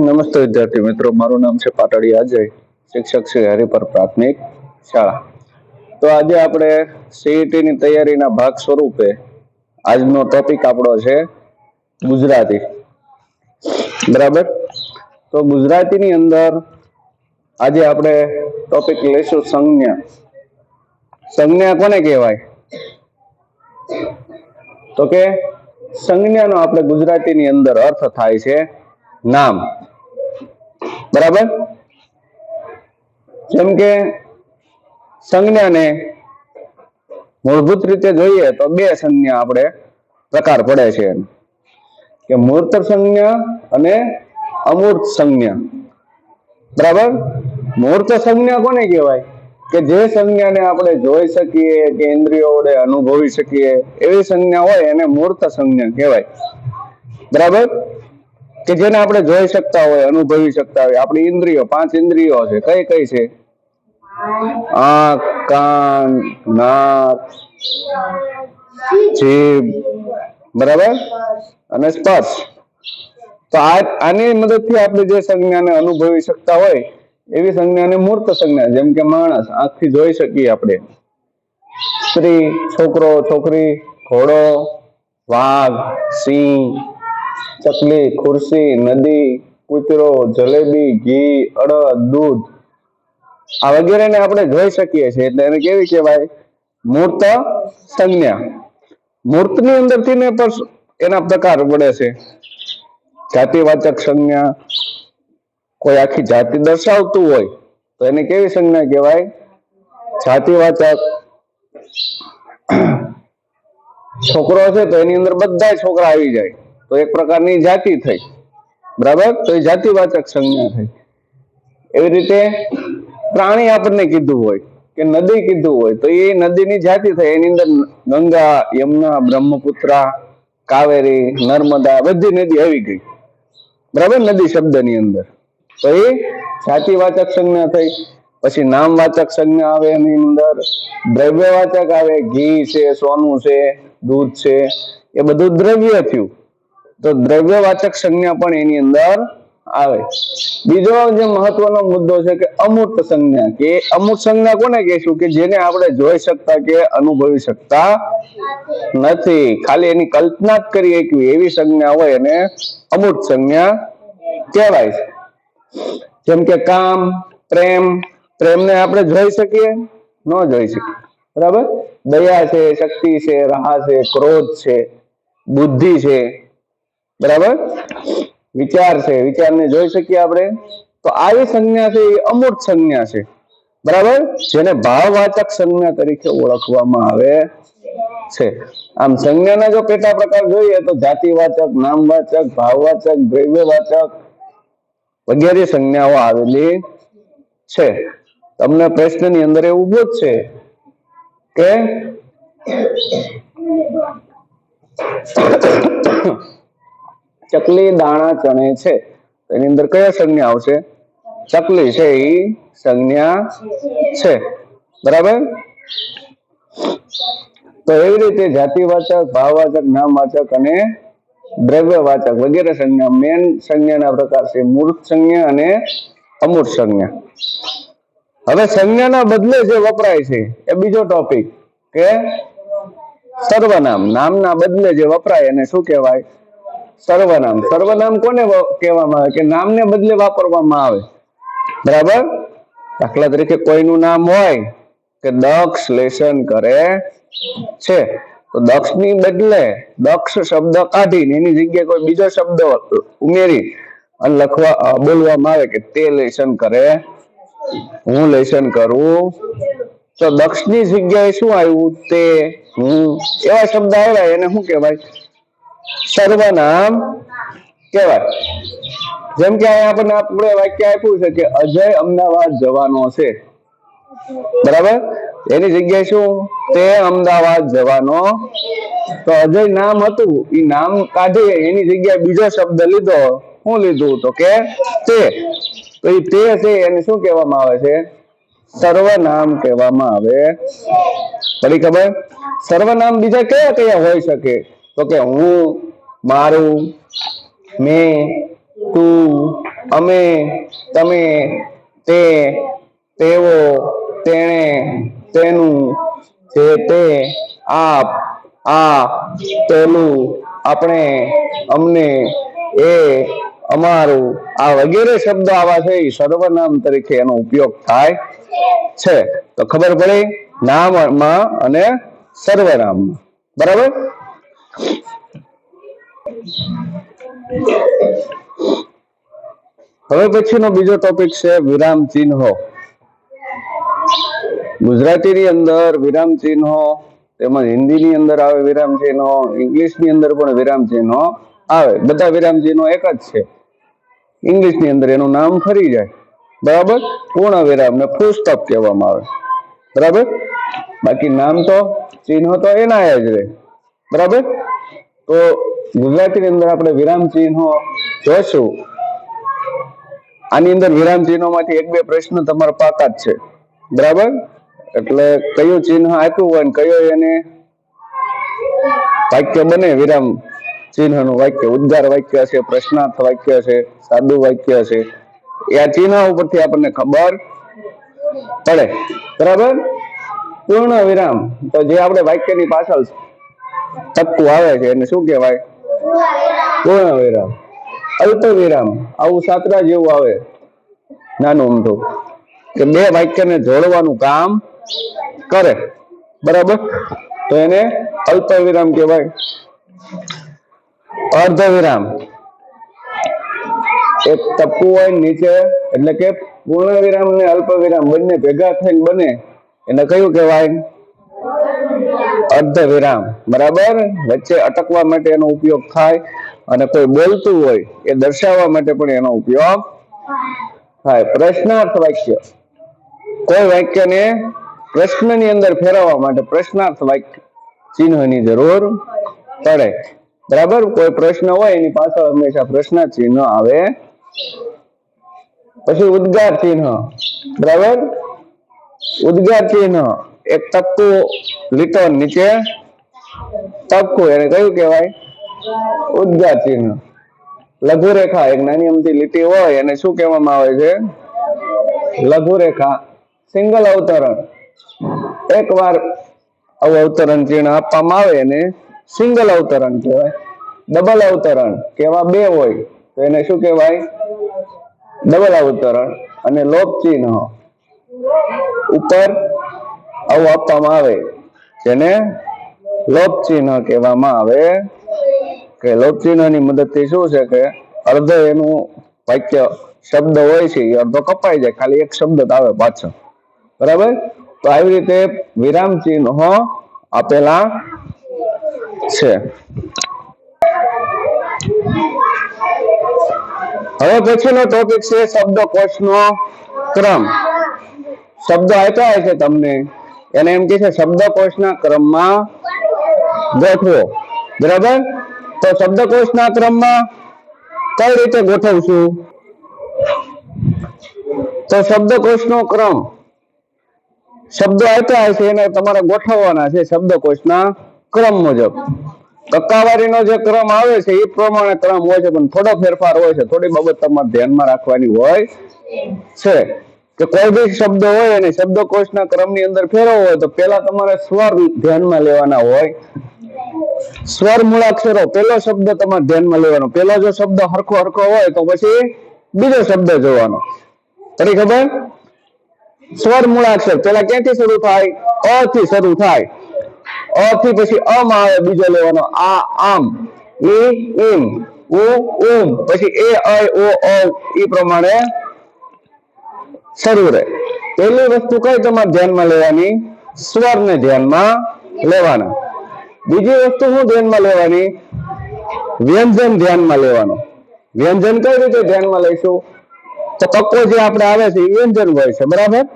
નમસ્તે વિદ્યાર્થી મિત્રો, મારું નામ છે પાટડી અજય શિક્ષક શ્રી હરિપર પ્રાથમિક શાળા. તો આજે આપણે CET ની તૈયારીના ભાગ સ્વરૂપે આજનો ટોપિક આપણો છે ગુજરાતી. બરાબર? તો ગુજરાતીની અંદર આજે આપણે ટોપિક લઈશું સંજ્ઞા. સંજ્ઞા કોને કહેવાય? તો કે સંજ્ઞાનો આપણે ગુજરાતીની અંદર અર્થ થાય છે નામ. બરાબર? જેમ કે સંજ્ઞાને મૂળભૂત રીતે જોઈએ તો બે સંજ્ઞા આપણે પ્રકાર પડે છે. કે મૂર્ત સંજ્ઞા અને અમૂર્ત સંજ્ઞા. બરાબર? મૂર્ત સંજ્ઞા કોને કહેવાય? કે જે સંજ્ઞાને આપણે જોઈ શકીએ કે ઇન્દ્રિયો વડે અનુભવી શકીએ, એવી સંજ્ઞા હોય એને મૂર્ત સંજ્ઞા કહેવાય. બરાબર? કે જેને આપણે જોઈ શકતા હોય, અનુભવી શકતા હોય. આપણી ઇન્દ્રિયો, પાંચ ઇન્દ્રિયો છે. કઈ કઈ છે? આંખ, કાન, નાક, જીભ. બરાબર? અને સ્પર્શ. તો આ આની મદદથી આપણે જે સંજ્ઞાને અનુભવી શકતા હોય એવી સંજ્ઞાને મૂર્ત સંજ્ઞા, જેમ કે માણસ, આંખથી જોઈ શકીએ આપણે. સ્ત્રી, છોકરો, છોકરી, ઘોડો, વાઘ, સિંહ, ચકલી, ખુરશી, નદી, કૂતરો, જલેબી, ઘી, અડદ, દૂધ, આ વગેરેને આપણે જોઈ શકીએ છીએ. એટલે એને કેવી કહેવાય? મૂર્ત સંજ્ઞા. મૂર્તની અંદરથી ને પણ એના પ્રકાર પડે છે. જાતિવાચક સંજ્ઞા કોઈ આખી જાતિ દર્શાવતું હોય, તો એને કેવી સંજ્ઞા કહેવાય? જાતિવાચક. છોકરો છે તો એની અંદર બધા છોકરા આવી જાય, તો એક પ્રકારની જાતિ થઈ. બરાબર? તો એ જાતિવાચક સંજ્ઞા થઈ. એવી રીતે પ્રાણી આપણને કીધું હોય કે નદી કીધું હોય, તો એ નદીની જાતિ થઈ. એની અંદર ગંગા, યમુના, બ્રહ્મપુત્રા, કાવેરી, નર્મદા બધી નદી આવી ગઈ. બરાબર? નદી શબ્દની અંદર. તો જાતિવાચક સંજ્ઞા થઈ. પછી નામવાચક સંજ્ઞા આવે એની અંદર. દ્રવ્યવાચક આવે, ઘી છે, સોનું છે, દૂધ છે, એ બધું દ્રવ્ય થયું. તો દ્રવ્યવાચક સંજ્ઞા પણ એની અંદર આવે. બીજો જે મહત્વનો મુદ્દો છે કે અમૂર્ત સંજ્ઞા, કે અમુક સંજ્ઞા કોને કહેશું? કે જેને આપણે જોઈ શકતા કે અનુભવી શકતા નથી. ખાલી એની કલ્પના જ કરી એવી સંજ્ઞા હોય એને અમૂર્ત સંજ્ઞા કહેવાય છે. જેમ કે કામ, પ્રેમ, પ્રેમને આપણે જોઈ શકીએ, ન જોઈ શકીએ. બરાબર? દયા છે, શક્તિ છે, રાહ છે, ક્રોધ છે, બુદ્ધિ છે. બરાબર? વિચાર છે, વિચારને જોઈ શકીએ આપણે. તો આવી સંજ્ઞા છે, એ અમૂર્ત સંજ્ઞા છે. બરાબર? જેને ભાવવાચક સંજ્ઞા તરીકે ઓળખવામાં આવે છે. આમ સંજ્ઞાના જો પેટા પ્રકાર જોઈએ, તો જાતિવાચક, નામવાચક, ભાવવાચક, દ્રવ્યવાચક વગેરે સંજ્ઞાઓ આવેલી છે. તમને પ્રશ્નની અંદર એવું પૂછશે કે ચકલી દાણા ચણે છે. એની અંદર કયા સંજ્ઞા આવશે? ચકલી છે એ સંજ્ઞા છે. બરાબર? તો એવી રીતે જાતિવાચક, ભાવવાચક, નામવાચક અને દ્રવ્યવાચક વગેરે સંજ્ઞા, મેન સંજ્ઞાના પ્રકાર છે મૂર્ત સંજ્ઞા અને અમૂર્ત સંજ્ઞા. હવે સંજ્ઞાના બદલે જે વપરાય છે એ બીજો ટોપિક કે સર્વનામ. નામના બદલે જે વપરાય એને શું કહેવાય? સર્વનામ. સર્વનામ કોને કહેવામાં આવે? કે નામને બદલે વાપરવામાં આવે. બરાબર? દાખલા તરીકે કોઈનું નામ હોય કે દક્ષ લેસન કરે છે. તો દક્ષની બદલે દક્ષ શબ્દ કાઢીને એની જગ્યાએ કોઈ બીજો શબ્દ ઉમેરી અને લખવા બોલવામાં આવે કે તે લેસન કરે, હું લેસન કરું. તો દક્ષની જગ્યાએ શું આવ્યું? તે, હું, એવા શબ્દ આવ્યા એને શું કહેવાય? સર્વનામ કહેવાય. જેમ કે અહીંયા આપણને આપણે વાક્ય આપ્યું છે કે અજય અમદાવાદ જવાનો છે. બરાબર? એની જગ્યાએ શું? તે અમદાવાદ જવાનો. તો અજય નામ હતું એ નામ કાઢી એની જગ્યાએ બીજો શબ્દ લીધો. શું લીધું તો કે તે. તો એ તે છે, એને શું કહેવામાં આવે છે? સર્વનામ કહેવામાં આવે. પડી ખબર? સર્વનામ બીજા કયા કયા હોઈ શકે? તો કે હું, મારું, મેં, તું, અમે, તમે, તે, તેઓ તેણે તેનું જે તે આપ આ તેલું આપણે અમને એ અમારું આ વગેરે શબ્દ આવા છે એ સર્વનામ તરીકે એનો ઉપયોગ થાય છે. તો ખબર પડી? નામમાં અને સર્વનામમાં. બરાબર? હવે પછીનો બીજો ટોપિક છે વિરામ ચિહ્નો. ગુજરાતીની અંદર વિરામ ચિહ્નો તેમજ હિન્દીની અંદર આવે વિરામ ચિહ્નો, ઇંગ્લિશની અંદર પણ વિરામ ચિહ્નો આવે. બધા વિરામ ચિહ્નો એક જ છે. ઇંગ્લિશની અંદર એનું નામ ફરી જાય. બરાબર? પૂર્ણ વિરામ ને ફૂલ કહેવામાં આવે. બરાબર? બાકી નામ તો, ચિહ્નો તો એના જ રહે. બરાબર? તો ગુજરાતીની અંદર આપણે વિરામ ચિહ્નો જોશું. આની અંદર વિરામ ચિહ્નોમાંથી એક બે પ્રશ્ન તમારા પાકા જ છે. બરાબર? એટલે કયું ચિહ્ન આપ્યું હોય ને કયો એને વાક્ય બને? વિરામ ચિહ્નનું વાક્ય ઉદ્ગાર વાક્ય છે, પ્રશ્નાર્થ વાક્ય છે, સાદું વાક્ય છે. એ આ ચિહ્ન ઉપરથી આપણને ખબર પડે. બરાબર? પૂર્ણ વિરામ. તો જે આપણે વાક્યની પાછળ તત્વ આવે છે, એને શું કહેવાય? પૂર્ણ વિરામ. અલ્પ વિરામ. આવું સાતરા જેવું આવે. નાનું અમથું. કે બે વાક્યને જોડવાનું કામ કરે. બરાબર? તો એને અલ્પ વિરામ કહેવાય. અર્ધ વિરામ એક ટપકું હોય નીચે, એટલે કે પૂર્ણ વિરામ અને અલ્પ વિરામ બંને ભેગા થઈને બને. એને કયું કહેવાય? અર્ધ વિરામ બરાબર? વચ્ચે અટકવા માટે એનો ઉપયોગ થાય અને કોઈ બોલતું હોય એ દર્શાવવા માટે પણ એનો ઉપયોગ થાય. પ્રશ્નાર્થ વાક્ય. કોઈ વાક્યને પ્રશ્નની અંદર ફેરવવા માટે પ્રશ્નાર્થ વાક્ય ચિહ્નની જરૂર પડે. બરાબર? કોઈ પ્રશ્ન હોય એની પાછળ હંમેશા પ્રશ્ન ચિહ્ન આવે. પછી ઉદ્ગાર ચિહ્ન. બરાબર? ઉદ્ગાર ચિહ્ન. એક તપકું લીટો નીચે તપકું એને કયું કહેવાય? ઉદ્ગાર ચિહ્ન. લઘુરેખા, એક નાની અમથી લીટી હોય એને શું કહેવામાં આવે છે? લઘુરેખા. સિંગલ અવતરણ. એક વાર આવું અવતરણ ચિહ્ન આપવામાં આવે એને સિંગલ અવતરણ કહેવાય. ડબલ અવતરણ કેવા બે હોય તો એને શું કહેવાય? ડબલ અવતરણ અને લોપ ચિહ્ન. ઉપર આવું આપવામાં આવે જેને લોપ ચિહ્ન કહેવામાં આવે. કે લોપ ચિહ્નની મદદથી શું છે કે અર્ધ એનું વાક્ય શબ્દ હોય છે એ અર્ધો કપાઈ જાય. ખાલી એક શબ્દ આવે પાછળ. બરાબર? તો આવી રીતે વિરામ ચિહ્નો આપેલા છે. હવે પછીનો ટોપિક છે શબ્દકોશનો ક્રમ. શબ્દ આપ્યા છે તમને. એને એમ કે છે શબ્દકોશના ક્રમમાં ગોઠવો. બરાબર? તો શબ્દકોશના ક્રમમાં કઈ રીતે ગોઠવશું? તો શબ્દકોશનો ક્રમ. શબ્દો આપ્યા છે, એને તમારે ગોઠવવાના છે, શબ્દકોશના ક્રમ મુજબ. ટકાવારીનો જે ક્રમ આવે છે એ પ્રમાણે ક્રમ હોય છે, પણ થોડો ફેરફાર હોય છે, થોડી બાબત તમારે ધ્યાનમાં રાખવાની હોય છે. કે કોઈ બી શબ્દ હોય અને શબ્દકોશના ક્રમની અંદર ફેરવો હોય, તો પેલા તમારે સ્વર ધ્યાનમાં લેવાના હોય. સ્વર મૂળાક્ષરો પેલો શબ્દ તમારે ધ્યાનમાં લેવાનો. પેલો જો શબ્દ હરખો હરખો હોય, તો પછી બીજો શબ્દ જોવાનો. તરી ખબર? સ્વર મૂળાક્ષર પેલા ક્યાંથી શરૂ થાય? અ થી શરૂ થાય. અ થી પછી અમ આવે બીજો લેવાનો. આ આમ. ઈમ ઉમ. પછી એ, અ ઓ ઈ પ્રમાણે શરૂ રહે. પહેલી વસ્તુ કઈ તમારે ધ્યાનમાં લેવાની? સ્વરને ધ્યાનમાં લેવાના. બીજી વસ્તુ શું ધ્યાનમાં લેવાની? વ્યંજન ધ્યાનમાં લેવાનું. વ્યંજન કઈ રીતે ધ્યાનમાં લઈશું? તો કક્કો જે આપણે આવે છે એ વ્યંજન હોય છે, બરાબર?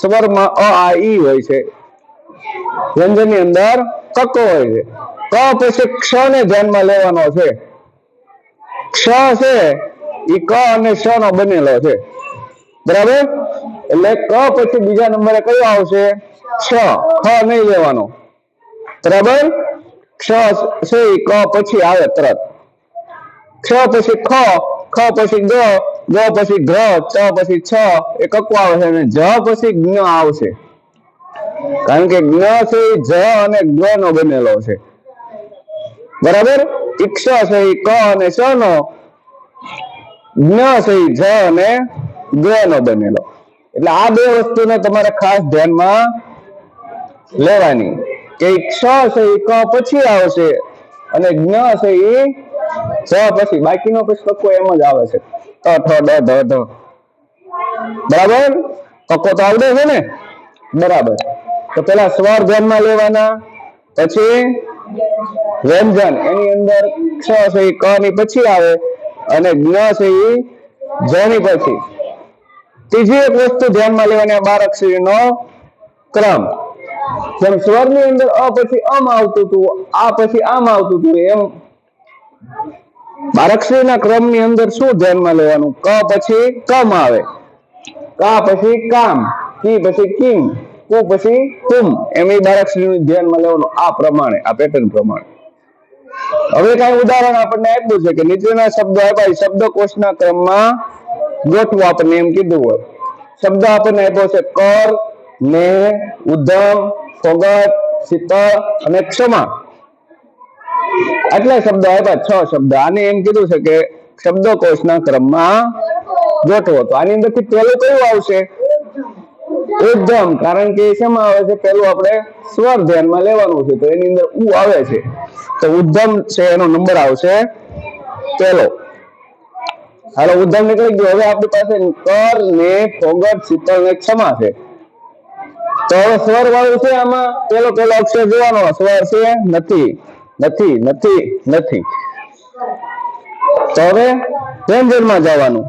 સ્વરમાં અ, આ, ઈ હોય છે. વ્યંજનની અંદર કકો હોય છે. ક પછી ક્ષ ને ધ્યાનમાં લેવાનો છે. ક્ષ છે, ઈ ક અને ક્ષ નો બનેલો છે. બરાબર? એટલે ક પછી બીજા નંબરે કયો આવશે? ક્ષ. ખ નહીં લેવાનો. બરાબર? ક્ષ છે, ઈ ક પછી આવે તરત. ક્ષ પછી ખ ખ પછી ગ ગ પછી ગ્ર ચ પછી છ એ કક્કો આવે છે અને જ પછી જ્ઞ આવશે. કારણ કે જ્ઞ છે જ અને જ્ઞ નો બનેલો છે. બરાબર? ઈક્ષ છે ઈ ક અને સ નો, જ્ઞ છે જ અને ગ નો બનેલો. એટલે આ બે વસ્તુને તમારે ખાસ ધ્યાનમાં લેવાની. કે ક્ષ છે ક પછી આવશે અને જ્ઞ છે ઈ જ પછી. બાકીનો પછી કક્કો એમ જ આવે છે. ત બરાબર? કક્કો તો આવડે છે ને? બરાબર. તો પેલા સ્વર ધ્યાનમાં લેવાના, પછી વ્યંજન. એની અંદર ક ની પછી આવે, અને જ્ઞ છે જ ની પછી. ત્રીજી એક વસ્તુ ધ્યાનમાં લેવાની બાર અક્ષરીનો ક્રમ. જેમ સ્વરની અંદર અ પછી અમ આવતું હતું, આ પછી આમ આવતું હતું, એમ. બારાક્ષરીના ક્રમની અંદર શું ધ્યાનમાં લેવાનું? ક પછી કમ આવે. કા પછી કામ, કી પછી કિમ, કુ પછી કુમ એમ એ બારાક્ષરીનું ધ્યાનમાં લેવાનું આ પ્રમાણે, આ પેટર્ન પ્રમાણે. હવે કઈ ઉદાહરણ આપણને આપ્યું છે કે નીચેના શબ્દો આપ્યા શબ્દકોશના ક્રમમાં ગોઠવું આપણને એમ કીધું હોય. શબ્દ આપણને આપ્યો છે કર, ને ઉદ્ધમ ફોગટ શીતળ અને ક્ષમા. આટલા શબ્દો આપ્યા છ શબ્દ. આને એમ કીધું છે કે શબ્દકોશના ક્રમમાં ગોઠવો તો આની અંદરથી પહેલું કયું આવશે? ઉદ્ધમ. કારણ કે શેમાં આવે છે? પેલું આપણે સ્વર ધ્યાનમાં લેવાનું છે. તો એની અંદર ઉ આવે છે. તો ઉદ્ધમ છે, એનો નંબર આવશે પેલો હાલો, ઉદ્ધમ નીકળી ગયો. હવે આપણી પાસે કર ને ફોગટ શીતળ ને ક્ષમા છે. તો હવે સ્વર વાળું છે આમાં? પેલો પેલો અક્ષર જોવાનો. સ્વર છે નથી. નથી નથી નથી. તો હવે વ્યંજનમાં જવાનું.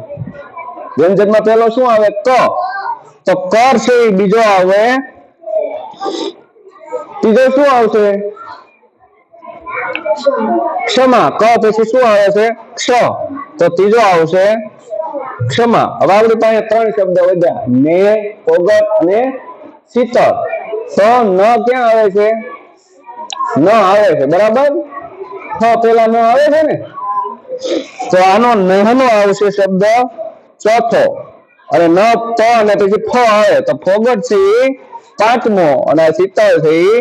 વ્યંજનમાં પેલો શું આવે? ક તો કર છે બીજો આવે. ત્રીજો શું આવશે? ક્ષમા. ક પછી શું આવે છે? ક્ષ. તો ત્રીજો આવશે ક્ષમા. હવે આપણી પાસે ત્રણ શબ્દ વધ્યા. ને પોગટ અને શીતળ તો ન ક્યાં આવે છે? ન આવે છે, બરાબર? હ, પેલા ન આવે છે ને? તો આનો નહનો આવશે શબ્દ ચોથો. અને ન ત અને પછી ફ આવે, તો ફોગટ છે પાંચમો અને શીતળ છે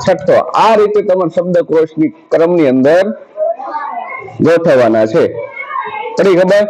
છઠ્ઠો. આ રીતે તમારે શબ્દકોશની ક્રમની અંદર ગોઠવવાના છે. તરી ખબર?